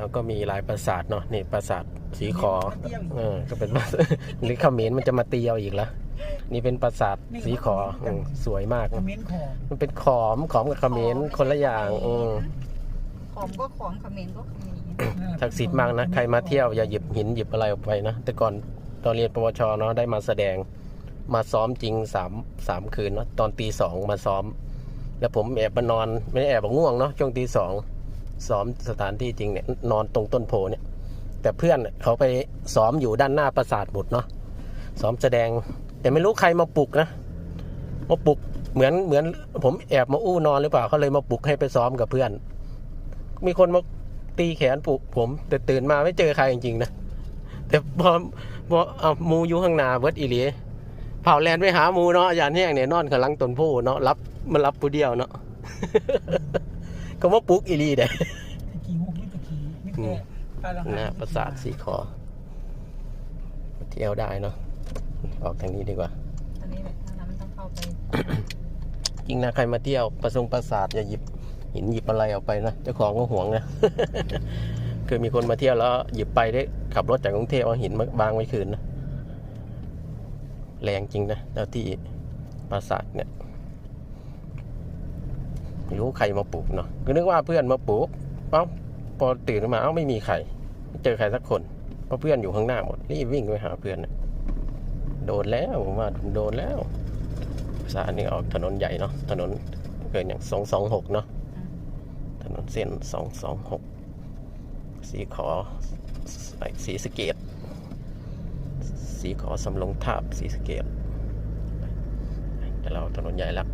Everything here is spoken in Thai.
แล้วก็มีหลายปราสาทเนาะนี่ปราสาทสีขอเที่ยวอีกเออก็เป็นปราสาทหรือเขมรมันจะมาตีเอาอีกละนี่เป็นปราสาทสีขออืมสวยมากคอมเมนต์ของมันเป็นขอมขอมกับเขมรคนละอย่างอืมขอมก็ขอมเขมรก็เขมรศักดิ์สิทธิ์มากนะ ใครมาเที่ยวอย่าหยิบหินหยิบอะไรออกไปนะ แต่ก่อนตอนเรียนปวชเนาะได้มาแสดงมาซ้อมจริงสามสามคืนเนาะตอนตีสองมาซ้อม แล้วผมแอบมานอนไม่ได้แอบบอกง่วงเนาะช่วงตีสอง ซ้อมสถานที่จริงเนี่ยนอนตรงต้นโพเนี่ย แต่เพื่อนเขาไปซ้อมอยู่ด้านหน้าปราสาทบุตรเนาะซ้อมแสดง แต่ไม่รู้ใครมาปลุกนะมาปลุกเหมือนเหมือนผมแอบมาอู้นอนหรือเปล่าเขาเลยมาปลุกให้ไปซ้อมกับเพื่อน มีคนมาตีแขนปลุกผม แต่ตื่นมาไม่เจอใครจริงๆนะแต่พอพอเอามูอยู่ข้างนาเบิร์ดอีหลีเผาแลนไปหามูเนาะอาจารย์แห้งเนี่ยนอนข้างหลังต้นโพเนาะรับมันรับผู้เดียวเนาะ ก็มาปลุกอีหลีเด้ตะกี้ฮุกนี่ตะกี้นี่แค่ปลาละหน้าปราสาทสีขอเที่ยวได้เนาะออกทางนี้ดีกว่า อันนี้แหละทางนั้นมันต้องเข้าไปจริงนะใครมาเที่ยวประสงปราสาทอย่าหยิบหินหยิบอะไรออกไปนะเจ้าของก็ห่วงนะเคยมีคนมาเที่ยวแล้วหยิบไปได้ขับรถจากกรุงเทพเอาหินมาวางไว้คืนนะ แรงจริงนะแล้วที่ปราสาทเนี่ย ไม่รู้ใครมาปลูกเนาะก็นึกว่าเพื่อนมาปลูกเอ้าพอตื่นขึ้นมาเอ้าไม่มีใครไม่เจอใครสักคนเพราะเพื่อนอยู่ข้างหน้าหมดรีบวิ่งไปหาเพื่อนนะโดนแล้วผมว่าโดนแล้วสายนี่ออกถนนใหญ่เนาะถนนเกินอย่างสองสองหกเนาะถนนเส้นสองสองหกสีขอสีสเกตสีขอสำลงทาบสีสเกตแต่เราถนนใหญ่แล้ว